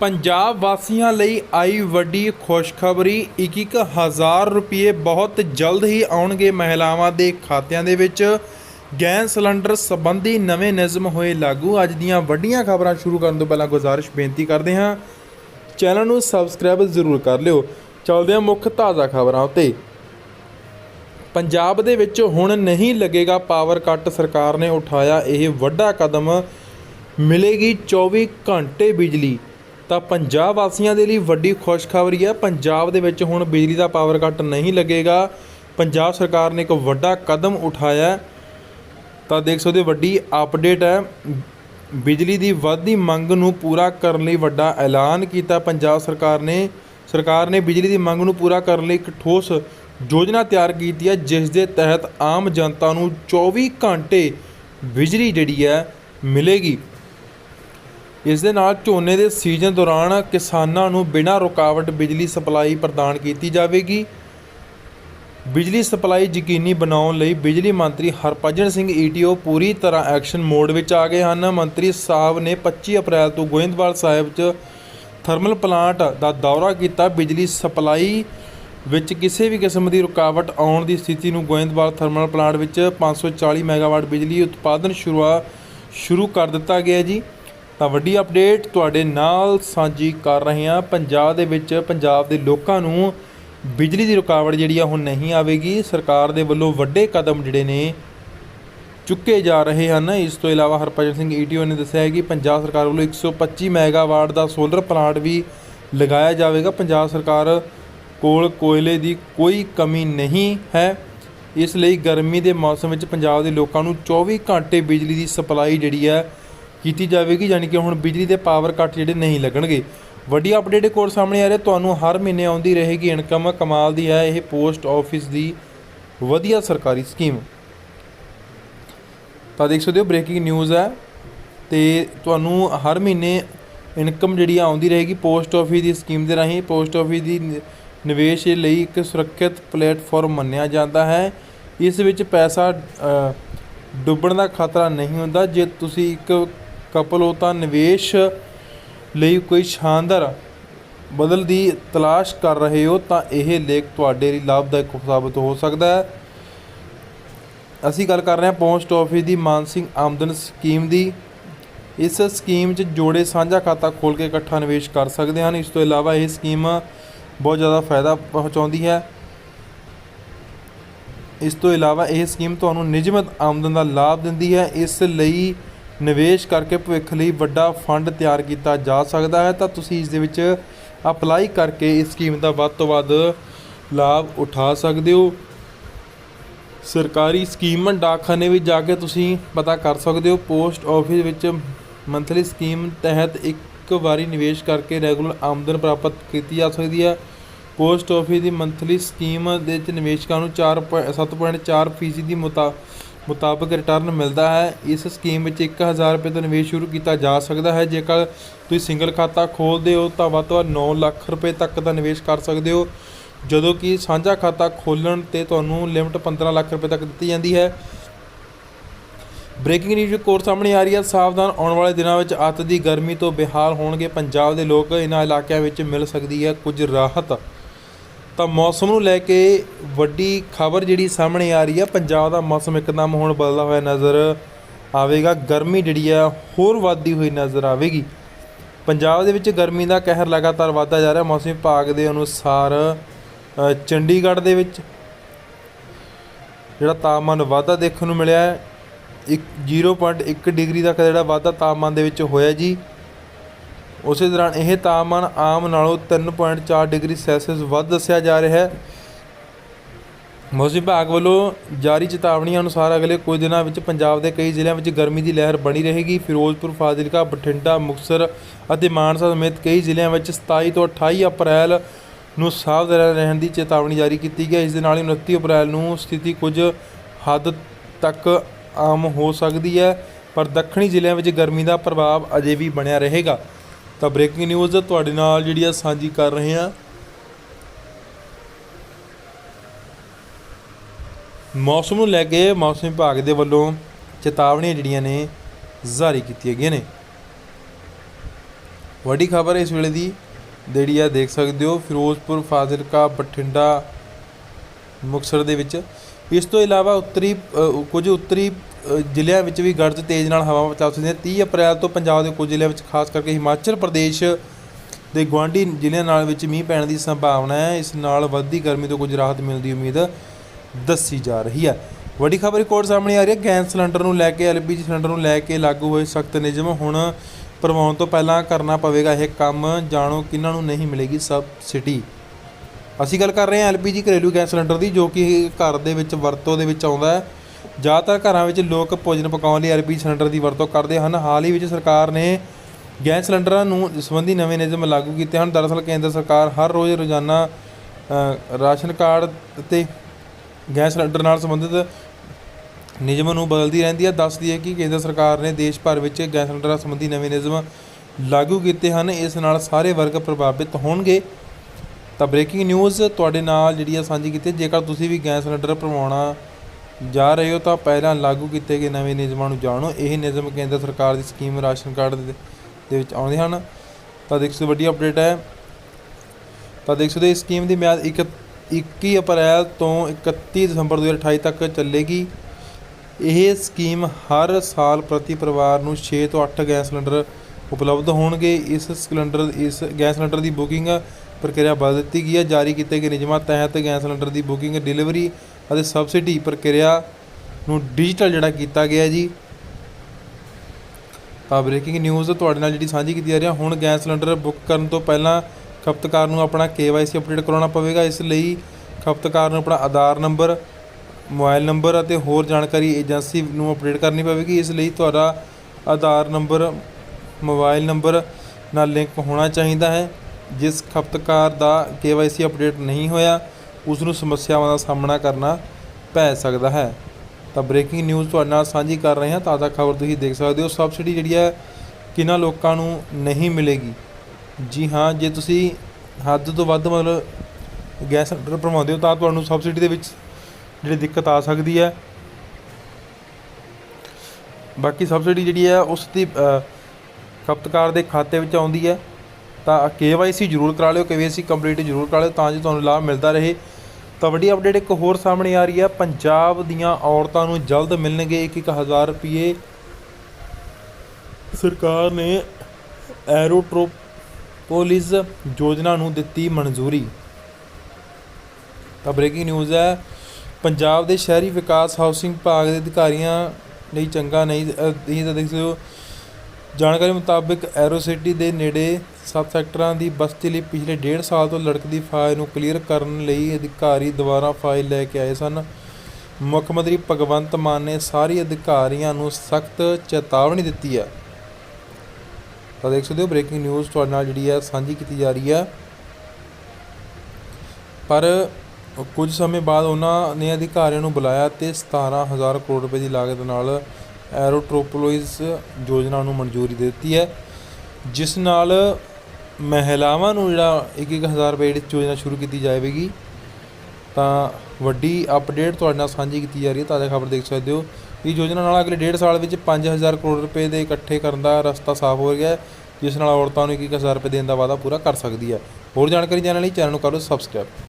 ਪੰਜਾਬ ਵਾਸੀਆਂ ਲਈ ਆਈ ਵੱਡੀ ਖੁਸ਼ਖਬਰੀ 21000 ਰੁਪਏ ਬਹੁਤ ਜਲਦ ਹੀ ਆਉਣਗੇ ਮਹਿਲਾਵਾਂ ਦੇ ਖਾਤਿਆਂ ਦੇ ਵਿੱਚ। ਗੈਸ ਸਿਲੰਡਰ ਸੰਬੰਧੀ ਨਵੇਂ ਨਿਯਮ ਹੋਏ ਲਾਗੂ। ਅੱਜ ਦੀਆਂ ਵੱਡੀਆਂ ਖਬਰਾਂ ਸ਼ੁਰੂ ਕਰਨ ਤੋਂ ਪਹਿਲਾਂ ਗੁਜ਼ਾਰਿਸ਼ ਬੇਨਤੀ ਕਰਦੇ ਹਾਂ। ਚੈਨਲ ਨੂੰ ਸਬਸਕ੍ਰਾਈਬ ਜ਼ਰੂਰ ਕਰ ਲਿਓ। ਚੱਲਦੇ ਹਾਂ ਮੁੱਖ ਤਾਜ਼ਾ ਖਬਰਾਂ ਉੱਤੇ। ਪੰਜਾਬ ਦੇ ਵਿੱਚ ਹੁਣ ਨਹੀਂ ਲੱਗੇਗਾ ਪਾਵਰ ਕੱਟ। ਸਰਕਾਰ ਨੇ ਉਠਾਇਆ ਇਹ ਵੱਡਾ ਕਦਮ। ਮਿਲੇਗੀ 24 ਘੰਟੇ ਬਿਜਲੀ। ਤਾਂ ਪੰਜਾਬ ਵਾਸੀਆਂ ਦੇ ਲਈ ਵੱਡੀ ਖੁਸ਼ਖਬਰੀ ਹੈ। ਪੰਜਾਬ ਦੇ ਵਿੱਚ ਹੁਣ ਬਿਜਲੀ ਦਾ ਪਾਵਰ ਕੱਟ ਨਹੀਂ ਲੱਗੇਗਾ। ਪੰਜਾਬ ਸਰਕਾਰ ਨੇ ਇੱਕ ਵੱਡਾ ਕਦਮ ਉਠਾਇਆ ਤਾਂ ਦੇਖ ਸਕਦੇ ਹੋ, ਵੱਡੀ ਅਪਡੇਟ ਹੈ। ਬਿਜਲੀ ਦੀ ਵੱਧਦੀ ਮੰਗ ਨੂੰ ਪੂਰਾ ਕਰਨ ਲਈ ਵੱਡਾ ਐਲਾਨ ਕੀਤਾ ਪੰਜਾਬ ਸਰਕਾਰ ਨੇ। ਸਰਕਾਰ ਨੇ ਬਿਜਲੀ ਦੀ ਮੰਗ ਨੂੰ ਪੂਰਾ ਕਰਨ ਲਈ ਇੱਕ ਠੋਸ ਯੋਜਨਾ ਤਿਆਰ ਕੀਤੀ ਹੈ, ਜਿਸ ਦੇ ਤਹਿਤ ਆਮ ਜਨਤਾ ਨੂੰ 24 ਘੰਟੇ ਬਿਜਲੀ ਜਿਹੜੀ ਹੈ, ਮਿਲੇਗੀ। ਇਸ ਦੇ ਨਾਲ ਝੋਨੇ ਦੇ ਸੀਜ਼ਨ ਦੌਰਾਨ ਕਿਸਾਨਾਂ ਨੂੰ ਬਿਨਾਂ ਰੁਕਾਵਟ ਬਿਜਲੀ ਸਪਲਾਈ ਪ੍ਰਦਾਨ ਕੀਤੀ ਜਾਵੇਗੀ। ਬਿਜਲੀ ਸਪਲਾਈ ਯਕੀਨੀ ਬਣਾਉਣ ਲਈ ਬਿਜਲੀ ਮੰਤਰੀ ਹਰਭਜਨ ਸਿੰਘ ਈਟੀਓ ਪੂਰੀ ਤਰ੍ਹਾਂ ਐਕਸ਼ਨ ਮੋਡ ਵਿੱਚ ਆ ਗਏ ਹਨ। ਮੰਤਰੀ ਸਾਹਿਬ ਨੇ 25 ਅਪ੍ਰੈਲ ਤੋਂ ਗੋਇੰਦਵਾਲ ਸਾਹਿਬ 'ਚ ਥਰਮਲ ਪਲਾਂਟ ਦਾ ਦੌਰਾ ਕੀਤਾ। ਬਿਜਲੀ ਸਪਲਾਈ ਵਿੱਚ ਕਿਸੇ ਵੀ ਕਿਸਮ ਦੀ ਰੁਕਾਵਟ ਆਉਣ ਦੀ ਸਥਿਤੀ ਨੂੰ ਗੋਇੰਦਵਾਲ ਥਰਮਲ ਪਲਾਂਟ ਵਿੱਚ 540 ਮੈਗਾਵਾਟ ਬਿਜਲੀ ਉਤਪਾਦਨ ਸ਼ੁਰੂਆ ਸ਼ੁਰੂ ਕਰ ਦਿੱਤਾ ਗਿਆ ਜੀ। ਤਾਂ ਵੱਡੀ ਅਪਡੇਟ ਤੁਹਾਡੇ ਨਾਲ ਸਾਂਝੀ ਕਰ ਰਹੇ ਹਾਂ। ਪੰਜਾਬ ਦੇ ਵਿੱਚ ਪੰਜਾਬ ਦੇ ਲੋਕਾਂ ਨੂੰ ਬਿਜਲੀ ਦੀ ਰੁਕਾਵਟ ਜਿਹੜੀ ਆ ਹੁਣ ਨਹੀਂ ਆਵੇਗੀ। ਸਰਕਾਰ ਦੇ ਵੱਲੋਂ ਵੱਡੇ ਕਦਮ ਜਿਹੜੇ ਨੇ ਚੁੱਕੇ ਜਾ ਰਹੇ ਹਨ। ਇਸ ਤੋਂ ਇਲਾਵਾ ਹਰਭਜਨ ਸਿੰਘ ਈਟੀਓ ਨੇ ਦੱਸਿਆ ਹੈ ਕਿ ਪੰਜਾਬ ਸਰਕਾਰ ਵੱਲੋਂ 125 ਮੈਗਾਵਾਟ ਦਾ ਸੋਲਰ ਪਲਾਂਟ ਵੀ ਲਗਾਇਆ ਜਾਵੇਗਾ। ਪੰਜਾਬ ਸਰਕਾਰ ਕੋਲ ਕੋਇਲੇ ਦੀ ਕੋਈ ਕਮੀ ਨਹੀਂ ਹੈ। ਇਸ ਲਈ ਗਰਮੀ ਦੇ ਮੌਸਮ ਵਿੱਚ ਪੰਜਾਬ ਦੇ ਲੋਕਾਂ ਨੂੰ 24 ਘੰਟੇ ਬਿਜਲੀ ਦੀ ਸਪਲਾਈ ਜਿਹੜੀ ਹੈ ਕੀਤੀ ਜਾਵੇਗੀ, ਯਾਨੀ ਕਿ ਹੁਣ ਬਿਜਲੀ ਦੇ ਪਾਵਰ ਕੱਟ ਜਿਹੜੇ ਨਹੀਂ ਲੱਗਣਗੇ। ਵੱਡੀ ਅਪਡੇਟ ਇੱਕ ਹੋਰ ਸਾਹਮਣੇ ਆ ਰਿਹਾ, ਤੁਹਾਨੂੰ ਹਰ ਮਹੀਨੇ ਆਉਂਦੀ ਰਹੇਗੀ ਇਨਕਮ ਕਮਾਲ ਦੀ ਹੈ, ਇਹ ਪੋਸਟ ਆਫਿਸ ਦੀ ਵਧੀਆ ਸਰਕਾਰੀ ਸਕੀਮ ਤਾਂ ਦੇਖ ਸਕਦੇ ਹੋ ਬ੍ਰੇਕਿੰਗ ਨਿਊਜ਼ ਹੈ। ਤੇ ਤੁਹਾਨੂੰ ਹਰ ਮਹੀਨੇ ਇਨਕਮ ਜਿਹੜੀ ਆਉਂਦੀ ਰਹੇਗੀ ਪੋਸਟ ਆਫਿਸ ਦੀ ਸਕੀਮ ਦੇ ਰਾਹੀਂ। ਪੋਸਟ ਆਫਿਸ ਦੀ ਨਿਵੇਸ਼ ਲਈ ਇੱਕ ਸੁਰੱਖਿਅਤ ਪਲੇਟਫਾਰਮ ਮੰਨਿਆ ਜਾਂਦਾ ਹੈ। ਇਸ ਵਿੱਚ ਪੈਸਾ ਡੁੱਬਣ ਦਾ ਖਤਰਾ ਨਹੀਂ ਹੁੰਦਾ। ਜੇ ਤੁਸੀਂ ਇੱਕ ਕਪਲ ਹੋ ਤਾਂ ਨਿਵੇਸ਼ ਲਈ ਕੋਈ ਸ਼ਾਨਦਾਰ ਬਦਲ ਦੀ ਤਲਾਸ਼ ਕਰ ਰਹੇ ਹੋ, ਤਾਂ ਇਹ ਲੇਖ ਤੁਹਾਡੇ ਲਈ ਲਾਭਦਾਇਕ ਸਾਬਤ ਹੋ ਸਕਦਾ ਹੈ। ਅਸੀਂ ਗੱਲ ਕਰ ਰਹੇ ਹਾਂ ਪੋਸਟ ਆਫਿਸ ਦੀ ਮਾਨਸਿਕ ਆਮਦਨ ਸਕੀਮ ਦੀ। ਇਸ ਸਕੀਮ 'ਚ ਜੋੜੇ ਸਾਂਝਾ ਖਾਤਾ ਖੋਲ ਕੇ ਇਕੱਠਾ ਨਿਵੇਸ਼ ਕਰ ਸਕਦੇ ਹਨ। ਇਸ ਤੋਂ ਇਲਾਵਾ ਇਹ ਸਕੀਮ ਬਹੁਤ ਜ਼ਿਆਦਾ ਫਾਇਦਾ ਪਹੁੰਚਾਉਂਦੀ ਹੈ। ਇਸ ਤੋਂ ਇਲਾਵਾ ਇਹ ਸਕੀਮ ਤੁਹਾਨੂੰ ਨਿਯਮਤ ਆਮਦਨ ਦਾ ਲਾਭ ਦਿੰਦੀ ਹੈ। ਇਸ ਲਈ ਨਿਵੇਸ਼ ਕਰਕੇ ਭਵਿੱਖ ਲਈ ਵੱਡਾ ਫੰਡ ਤਿਆਰ ਕੀਤਾ ਜਾ ਸਕਦਾ ਹੈ, ਤਾਂ ਤੁਸੀਂ ਇਸ ਦੇ ਵਿੱਚ ਅਪਲਾਈ ਕਰਕੇ ਇਸ ਸਕੀਮ ਦਾ ਵੱਧ ਤੋਂ ਵੱਧ ਲਾਭ ਉਠਾ ਸਕਦੇ ਹੋ। ਸਰਕਾਰੀ ਸਕੀਮ ਡਾਕਖਾਨੇ ਵਿੱਚ ਜਾ ਕੇ ਤੁਸੀਂ ਪਤਾ ਕਰ ਸਕਦੇ ਹੋ, ਪੋਸਟ ਆਫਿਸ ਵਿੱਚ ਮੰਥਲੀ ਸਕੀਮ ਤਹਿਤ ਇੱਕ ਵਾਰੀ ਨਿਵੇਸ਼ ਕਰਕੇ ਰੈਗੂਲਰ ਆਮਦਨ ਪ੍ਰਾਪਤ ਕੀਤੀ ਜਾ ਸਕਦੀ ਹੈ। ਪੋਸਟ ਆਫਿਸ ਦੀ ਮੰਥਲੀ ਸਕੀਮ ਦੇ ਵਿੱਚ ਨਿਵੇਸ਼ਕਾਂ ਨੂੰ 4 7.4 ਫੀਸਦੀ ਦੀ ਮੁਤਾ ਮੁਤਾਬਕ ਰਿਟਰਨ ਮਿਲਦਾ ਹੈ। ਇਸ ਸਕੀਮ ਵਿੱਚ 1000 ਰੁਪਏ ਤੋਂ ਨਿਵੇਸ਼ ਸ਼ੁਰੂ ਕੀਤਾ ਜਾ ਸਕਦਾ ਹੈ। ਜੇਕਰ ਤੁਸੀਂ ਸਿੰਗਲ ਖਾਤਾ ਖੋਲ੍ਹਦੇ ਹੋ ਤਾਂ ਵੱਧ ਤੋਂ ਵੱਧ 9 ਲੱਖ ਰੁਪਏ ਤੱਕ ਦਾ ਨਿਵੇਸ਼ ਕਰ ਸਕਦੇ ਹੋ। ਜਦੋਂ ਕਿ ਸਾਂਝਾ ਖਾਤਾ ਖੋਲ੍ਹਣ ਤੇ ਤੁਹਾਨੂੰ ਲਿਮਟ 15 ਲੱਖ ਰੁਪਏ ਤੱਕ ਦਿੱਤੀ ਜਾਂਦੀ ਹੈ। ਬ੍ਰੇਕਿੰਗ ਨਿਊਜ਼ ਕੋਰ ਸਾਹਮਣੇ ਆ ਰਹੀ ਹੈ। ਸਾਵਧਾਨ ਆਉਣ ਵਾਲੇ ਦਿਨਾਂ ਵਿੱਚ ਅੱਤ ਦੀ ਗਰਮੀ ਤੋਂ ਬੇਹਾਲ ਹੋਣਗੇ ਪੰਜਾਬ ਦੇ ਲੋਕ। ਇਹਨਾਂ ਇਲਾਕਿਆਂ ਵਿੱਚ ਮਿਲ ਸਕਦੀ ਹੈ ਕੁਝ ਰਾਹਤ। ਤਾਂ ਮੌਸਮ ਨੂੰ ਲੈ ਕੇ ਵੱਡੀ ਖਬਰ ਜਿਹੜੀ ਸਾਹਮਣੇ ਆ ਰਹੀ ਆ, ਪੰਜਾਬ ਦਾ ਮੌਸਮ ਇੱਕਦਮ ਹੁਣ ਬਦਲਦਾ ਹੋਇਆ ਨਜ਼ਰ ਆਵੇਗਾ। ਗਰਮੀ ਜਿਹੜੀ ਆ, ਹੋਰ ਵੱਧਦੀ ਹੋਈ ਨਜ਼ਰ ਆਵੇਗੀ। ਪੰਜਾਬ ਦੇ ਵਿੱਚ ਗਰਮੀ ਦਾ ਕਹਿਰ ਲਗਾਤਾਰ ਵਧਦਾ ਜਾ ਰਿਹਾ। ਮੌਸਮ ਵਿਭਾਗ ਦੇ ਅਨੁਸਾਰ ਚੰਡੀਗੜ੍ਹ ਦੇ ਵਿੱਚ ਜਿਹੜਾ ਤਾਪਮਾਨ ਵਾਧਾ ਦੇਖਣ ਨੂੰ ਮਿਲਿਆ ਹੈ, ਇੱਕ 0.1 ਡਿਗਰੀ ਤੱਕ ਜਿਹੜਾ ਵਾਧਾ ਤਾਪਮਾਨ ਦੇ ਵਿੱਚ ਹੋਇਆ ਜੀ। ਉਸੇ ਦੌਰਾਨ ਇਹ ਤਾਪਮਾਨ ਆਮ ਨਾਲੋਂ 3.4 ਡਿਗਰੀ ਸੈਲਸੀਅਸ ਵੱਧ ਦੱਸਿਆ ਜਾ ਰਿਹਾ ਹੈ। ਮੌਸਮ ਵਿਭਾਗ ਵੱਲੋਂ ਜਾਰੀ ਚੇਤਾਵਨੀ ਅਨੁਸਾਰ ਅਗਲੇ ਕੁਝ ਦਿਨਾਂ ਵਿੱਚ ਪੰਜਾਬ ਦੇ ਕਈ ਜ਼ਿਲ੍ਹਿਆਂ ਵਿੱਚ ਗਰਮੀ ਦੀ ਲਹਿਰ ਬਣੀ ਰਹੇਗੀ। ਫਿਰੋਜ਼ਪੁਰ, ਫਾਜ਼ਿਲਕਾ, ਬਠਿੰਡਾ, ਮੁਕਤਸਰ ਅਤੇ ਮਾਨਸਾ ਸਮੇਤ ਕਈ ਜ਼ਿਲ੍ਹਿਆਂ ਵਿੱਚ 27 ਤੋਂ 28 ਅਪ੍ਰੈਲ ਨੂੰ ਸਾਵਧਾਨ ਰਹਿਣ ਦੀ ਚੇਤਾਵਨੀ ਜਾਰੀ ਕੀਤੀ ਗਈ। ਇਸ ਦੇ ਨਾਲ ਹੀ 29 ਅਪ੍ਰੈਲ ਨੂੰ ਸਥਿਤੀ ਕੁਝ ਹੱਦ ਤੱਕ ਆਮ ਹੋ ਸਕਦੀ ਹੈ, ਪਰ ਦੱਖਣੀ ਜ਼ਿਲ੍ਹਿਆਂ ਵਿੱਚ ਗਰਮੀ ਦਾ ਪ੍ਰਭਾਵ ਅਜੇ ਵੀ ਬਣਿਆ ਰਹੇਗਾ। ਤਾਂ ਬ੍ਰੇਕਿੰਗ ਨਿਊਜ਼ ਤੁਹਾਡੇ ਨਾਲ ਜਿਹੜੀ ਆ ਸਾਂਝੀ ਕਰ ਰਹੇ ਹਾਂ। ਮੌਸਮ ਨੂੰ ਲੈ ਕੇ ਮੌਸਮ ਵਿਭਾਗ ਦੇ ਵੱਲੋਂ ਚੇਤਾਵਨੀਆਂ ਜਿਹੜੀਆਂ ਨੇ ਜਾਰੀ ਕੀਤੀਆਂ ਗਈਆਂ ਨੇ। ਵੱਡੀ ਖਬਰ ਇਸ ਵੇਲੇ ਦੀ ਜਿਹੜੀ ਆ ਦੇਖ ਸਕਦੇ ਹੋ, ਫਿਰੋਜ਼ਪੁਰ, ਫਾਜ਼ਿਲਕਾ, ਬਠਿੰਡਾ, ਮੁਕਤਸਰ ਦੇ ਵਿੱਚ। ਇਸ ਤੋਂ ਇਲਾਵਾ ਉੱਤਰੀ ਕੁਝ ਉੱਤਰੀ ਜ਼ਿਲ੍ਹਿਆਂ ਵਿੱਚ ਵੀ ਗਰਜ ਤੇਜ਼ ਨਾਲ ਹਵਾਵਾਂ ਚੱਲ ਸਕਦੀਆਂ 30 ਅਪ੍ਰੈਲ ਤੋਂ ਪੰਜਾਬ ਦੇ ਕੁਝ ਜ਼ਿਲ੍ਹਿਆਂ ਵਿੱਚ, ਖਾਸ ਕਰਕੇ ਹਿਮਾਚਲ ਪ੍ਰਦੇਸ਼ ਦੇ ਗੁਆਂਢੀ ਜ਼ਿਲ੍ਹਿਆਂ ਨਾਲ ਵਿੱਚ ਮੀਂਹ ਪੈਣ ਦੀ ਸੰਭਾਵਨਾ ਹੈ। ਇਸ ਨਾਲ ਵੱਧਦੀ ਗਰਮੀ ਤੋਂ ਕੁਝ ਰਾਹਤ ਮਿਲਣ ਦੀ ਉਮੀਦ ਦੱਸੀ ਜਾ ਰਹੀ ਹੈ। ਵੱਡੀ ਖਬਰ ਇੱਕ ਹੋਰ ਸਾਹਮਣੇ ਆ ਰਹੀ ਹੈ। ਗੈਸ ਸਿਲੰਡਰ ਨੂੰ ਲੈ ਕੇ, ਐਲਪੀਜੀ ਸਿਲੰਡਰ ਨੂੰ ਲੈ ਕੇ ਲਾਗੂ ਹੋਏ ਸਖਤ ਨਿਯਮ ਹੁਣ ਪ੍ਰਵਾਉਣ ਤੋਂ ਪਹਿਲਾਂ ਕਰਨਾ ਪਵੇਗਾ। ਇਹ ਕੰਮ ਜਾਣੋ ਕਿਹਨਾਂ ਨੂੰ ਨਹੀਂ ਮਿਲੇਗੀ ਸਬਸਿਡੀ। ਅਸੀਂ ਗੱਲ ਕਰ ਰਹੇ ਹਾਂ ਐਲਪੀਜੀ ਘਰੇਲੂ ਗੈਸ ਸਿਲੰਡਰ ਦੀ ਜੋ ਕਿ ਘਰ ਦੇ ਵਿੱਚ ਵਰਤੋਂ ਦੇ ਵਿੱਚ ਆਉਂਦਾ ਹੈ। ਜ਼ਿਆਦਾਤਰ ਘਰਾਂ ਵਿੱਚ ਲੋਕ ਭੋਜਨ ਪਕਾਉਣ ਲਈ ਐਲਪੀਜੀ ਸਿਲੰਡਰ ਦੀ ਵਰਤੋਂ ਕਰਦੇ ਹਨ। ਹਾਲ ਹੀ ਵਿੱਚ ਸਰਕਾਰ ਨੇ ਗੈਸ ਸਿਲੰਡਰਾਂ ਨੂੰ ਸੰਬੰਧੀ ਨਵੇਂ ਨਿਯਮ ਲਾਗੂ ਕੀਤੇ ਹਨ। ਦਰਅਸਲ ਕੇਂਦਰ ਸਰਕਾਰ ਹਰ ਰੋਜ਼ ਰੋਜ਼ਾਨਾ ਰਾਸ਼ਨ ਕਾਰਡ ਤੇ ਗੈਸ ਸਿਲੰਡਰ ਨਾਲ ਸੰਬੰਧਿਤ ਨਿਯਮ ਨੂੰ ਬਦਲਦੀ ਰਹਿੰਦੀ ਹੈ। ਦੱਸਦੀ ਹੈ ਕਿ ਕੇਂਦਰ ਸਰਕਾਰ ਨੇ ਦੇਸ਼ ਭਰ ਵਿੱਚ ਗੈਸ ਸਿਲੰਡਰਾਂ ਸੰਬੰਧੀ ਨਵੇਂ ਨਿਯਮ ਲਾਗੂ ਕੀਤੇ ਹਨ। ਇਸ ਨਾਲ ਸਾਰੇ ਵਰਗ ਪ੍ਰਭਾਵਿਤ ਹੋਣਗੇ। ਤਾਂ ਬ੍ਰੇਕਿੰਗ ਨਿਊਜ਼ ਤੁਹਾਡੇ ਨਾਲ ਜਿਹੜੀ ਆ ਸਾਂਝੀ ਕੀਤੀ। ਜੇਕਰ ਤੁਸੀਂ ਵੀ ਗੈਸ ਸਿਲੰਡਰ ਭਰਵਾਉਣਾ ਜਾ ਰਹੇ ਹੋ ਤਾਂ ਪਹਿਲਾਂ ਲਾਗੂ ਕੀਤੇ ਗਏ ਨਵੇਂ ਨਿਯਮਾਂ ਨੂੰ ਜਾਣੋ। ਇਹ ਨਿਯਮ ਕੇਂਦਰ ਸਰਕਾਰ ਦੀ ਸਕੀਮ ਰਾਸ਼ਨ ਕਾਰਡ ਦੇ ਵਿੱਚ ਆਉਂਦੇ ਹਨ। ਤਾਂ ਦੇਖ ਸਕਦੇ ਵੱਡੀ ਅਪਡੇਟ ਹੈ। ਤਾਂ ਦੇਖ ਸਕਦੇ ਇਸ ਸਕੀਮ ਦੀ ਮਿਆਦ ਇੱਕ 21 ਅਪ੍ਰੈਲ ਤੋਂ 31 ਦਸੰਬਰ 2028 ਤੱਕ ਚੱਲੇਗੀ। ਇਹ ਸਕੀਮ ਹਰ ਸਾਲ ਪ੍ਰਤੀ ਪਰਿਵਾਰ ਨੂੰ 6 ਤੋਂ 8 ਗੈਸ ਸਿਲੰਡਰ ਉਪਲਬਧ ਹੋਣਗੇ। ਇਸ ਸਿਲੰਡਰ, ਇਸ ਗੈਸ ਸਿਲੰਡਰ ਦੀ ਬੁਕਿੰਗ ਪ੍ਰਕਿਰਿਆ ਬਦਲ ਦਿੱਤੀ ਗਈ ਹੈ। ਜਾਰੀ ਕੀਤੇ ਗਏ ਨਿਯਮਾਂ ਤਹਿਤ ਗੈਸ ਸਿਲੰਡਰ ਦੀ ਬੁਕਿੰਗ, ਡਿਲੀਵਰੀ ਅਤੇ ਸਬਸਿਡੀ ਪ੍ਰਕਿਰਿਆ ਨੂੰ ਡਿਜੀਟਲ ਜਿਹੜਾ ਕੀਤਾ ਗਿਆ ਜੀ। ਤਾਂ ਬ੍ਰੇਕਿੰਗ ਨਿਊਜ਼, ਤੁਹਾਡੇ ਨਾਲ ਜਿਹੜੀ ਸਾਂਝੀ ਕੀਤੀ ਜਾ ਰਹੀ ਹੈ, ਹੁਣ ਗੈਸ ਸਿਲੰਡਰ ਬੁੱਕ ਕਰਨ ਤੋਂ ਪਹਿਲਾਂ ਖਪਤਕਾਰ ਨੂੰ ਆਪਣਾ KYC ਅਪਡੇਟ ਕਰਾਉਣਾ ਪਵੇਗਾ। ਇਸ ਲਈ ਖਪਤਕਾਰ ਨੂੰ ਆਪਣਾ ਆਧਾਰ ਨੰਬਰ, ਮੋਬਾਈਲ ਨੰਬਰ ਅਤੇ ਹੋਰ ਜਾਣਕਾਰੀ ਏਜੰਸੀ ਨੂੰ ਅਪਡੇਟ ਕਰਨੀ ਪਵੇਗੀ। ਇਸ ਲਈ ਤੁਹਾਡਾ ਆਧਾਰ ਨੰਬਰ, ਮੋਬਾਈਲ ਨੰਬਰ ਨਾਲ ਲਿੰਕ ਹੋਣਾ ਚਾਹੀਦਾ ਹੈ। ਜਿਸ ਖਪਤਕਾਰ ਦਾ KYC ਅਪਡੇਟ ਨਹੀਂ ਹੋਇਆ ਉਸ ਨੂੰ ਸਮੱਸਿਆਵਾਂ ਦਾ ਸਾਹਮਣਾ ਕਰਨਾ ਪੈ ਸਕਦਾ ਹੈ। ਤਾਂ ਬ੍ਰੇਕਿੰਗ ਨਿਊਜ਼ ਤੁਹਾਡੇ ਨਾਲ ਸਾਂਝੀ ਕਰ ਰਹੇ ਹਾਂ, ਤਾਜ਼ਾ ਖਬਰ ਤੁਸੀਂ ਦੇਖ ਸਕਦੇ ਹੋ। ਸਬਸਿਡੀ ਜਿਹੜੀ ਹੈ ਕਿਹਨਾਂ ਲੋਕਾਂ ਨੂੰ ਨਹੀਂ ਮਿਲੇਗੀ? ਜੀ ਹਾਂ, ਜੇ ਤੁਸੀਂ ਹੱਦ ਤੋਂ ਵੱਧ ਮਤਲਬ ਗੈਸ ਸਿਲੰਡਰ ਭਰਵਾਉਂਦੇ ਹੋ, ਤਾਂ ਤੁਹਾਨੂੰ ਸਬਸਿਡੀ ਦੇ ਵਿੱਚ ਜਿਹੜੀ ਦਿੱਕਤ ਆ ਸਕਦੀ ਹੈ। ਬਾਕੀ ਸਬਸਿਡੀ ਜਿਹੜੀ ਹੈ, ਉਸ ਦੀ ਖਪਤਕਾਰ ਦੇ ਖਾਤੇ ਵਿੱਚ ਆਉਂਦੀ ਹੈ। ਤਾਂ KYC ਜ਼ਰੂਰ ਕਰਾ ਲਿਓ KYC ਕੰਪਲੀਟ ਜ਼ਰੂਰ ਕਰਾ ਲਿਓ ਤਾਂ ਜੋ ਤੁਹਾਨੂੰ ਲਾਭ ਮਿਲਦਾ ਰਹੇ। ਤਾਂ ਵੱਡੀ ਅਪਡੇਟ ਇੱਕ ਹੋਰ ਸਾਹਮਣੇ ਆ ਰਹੀ ਹੈ। ਪੰਜਾਬ ਦੀਆਂ ਔਰਤਾਂ ਨੂੰ ਜਲਦ ਮਿਲਣਗੇ 1-1000 ਰੁਪਏ। ਸਰਕਾਰ ਨੇ ਐਰੋਟ੍ਰੋਪੋਲਿਸ ਯੋਜਨਾ ਨੂੰ ਦਿੱਤੀ ਮਨਜ਼ੂਰੀ। ਤਾਂ ਬ੍ਰੇਕਿੰਗ ਨਿਊਜ਼ ਹੈ ਪੰਜਾਬ ਦੇ ਸ਼ਹਿਰੀ ਵਿਕਾਸ ਹਾਊਸਿੰਗ ਵਿਭਾਗ ਦੇ ਅਧਿਕਾਰੀਆਂ ਲਈ ਚੰਗਾ ਨਹੀਂ ਅ, ਤਾਂ ਦੇਖ ਹੋ। ਜਾਣਕਾਰੀ ਮੁਤਾਬਕ ਐਰੋਸਿਟੀ ਦੇ ਨੇੜੇ ਸੱਤ ਸੈਕਟਰਾਂ ਦੀ ਬਸਤੀ ਲਈ ਪਿਛਲੇ ਡੇਢ ਸਾਲ ਤੋਂ ਲੜਕਦੀ ਫਾਈਲ ਨੂੰ ਕਲੀਅਰ ਕਰਨ ਲਈ ਅਧਿਕਾਰੀ ਦੁਬਾਰਾ ਫਾਈਲ ਲੈ ਕੇ ਆਏ ਸਨ। ਮੁੱਖ ਮੰਤਰੀ ਭਗਵੰਤ ਮਾਨ ਨੇ ਸਾਰੇ ਅਧਿਕਾਰੀਆਂ ਨੂੰ ਸਖਤ ਚੇਤਾਵਨੀ ਦਿੱਤੀ ਹੈ। ਤਾਂ ਦੇਖ ਸਕਦੇ ਹੋ ਬ੍ਰੇਕਿੰਗ ਨਿਊਜ਼ ਤੁਹਾਡੇ ਨਾਲ ਜਿਹੜੀ ਹੈ ਸਾਂਝੀ ਕੀਤੀ ਜਾ ਰਹੀ ਹੈ। ਪਰ ਕੁਝ ਸਮੇਂ ਬਾਅਦ ਉਹਨਾਂ ਨੇ ਅਧਿਕਾਰੀਆਂ ਨੂੰ ਬੁਲਾਇਆ ਤੇ 17000 ਕਰੋੜ ਰੁਪਏ ਦੀ ਲਾਗਤ ਨਾਲ ਐਰੋਟ੍ਰੋਪੋਲਿਸ ਯੋਜਨਾ ਨੂੰ ਮਨਜ਼ੂਰੀ ਦੇ ਦਿੱਤੀ ਹੈ, ਜਿਸ ਨਾਲ ਮਹਿਲਾਵਾਂ ਨੂੰ ਜਿਹੜਾ 1-1000 ਰੁਪਏ ਦੀ ਯੋਜਨਾ ਸ਼ੁਰੂ ਕੀਤੀ ਜਾਵੇਗੀ, ਤਾਂ ਵੱਡੀ ਅਪਡੇਟ ਤੁਹਾਡੇ ਨਾਲ ਸਾਂਝੀ ਕੀਤੀ ਜਾ ਰਹੀ ਹੈ, ਤਾਜ਼ਾ ਖਬਰ ਦੇਖ ਸਕਦੇ ਹੋ। ਇਹ ਯੋਜਨਾ ਨਾਲ ਅਗਲੇ ਡੇਢ ਸਾਲ ਵਿੱਚ 5000 ਕਰੋੜ ਰੁਪਏ ਦੇ ਇਕੱਠੇ ਕਰਨ ਦਾ ਰਸਤਾ ਸਾਫ਼ ਹੋ ਗਿਆ ਜਿਸ ਨਾਲ ਔਰਤਾਂ ਨੂੰ 1-1000 ਰੁਪਏ ਦੇਣ ਦਾ ਵਾਅਦਾ ਪੂਰਾ ਕਰ ਸਕਦੀ ਹੈ। ਹੋਰ ਜਾਣਕਾਰੀ ਜਾਣਨ ਲਈ ਚੈਨਲ ਨੂੰ ਕਰੋ ਸਬਸਕ੍ਰਾਈਬ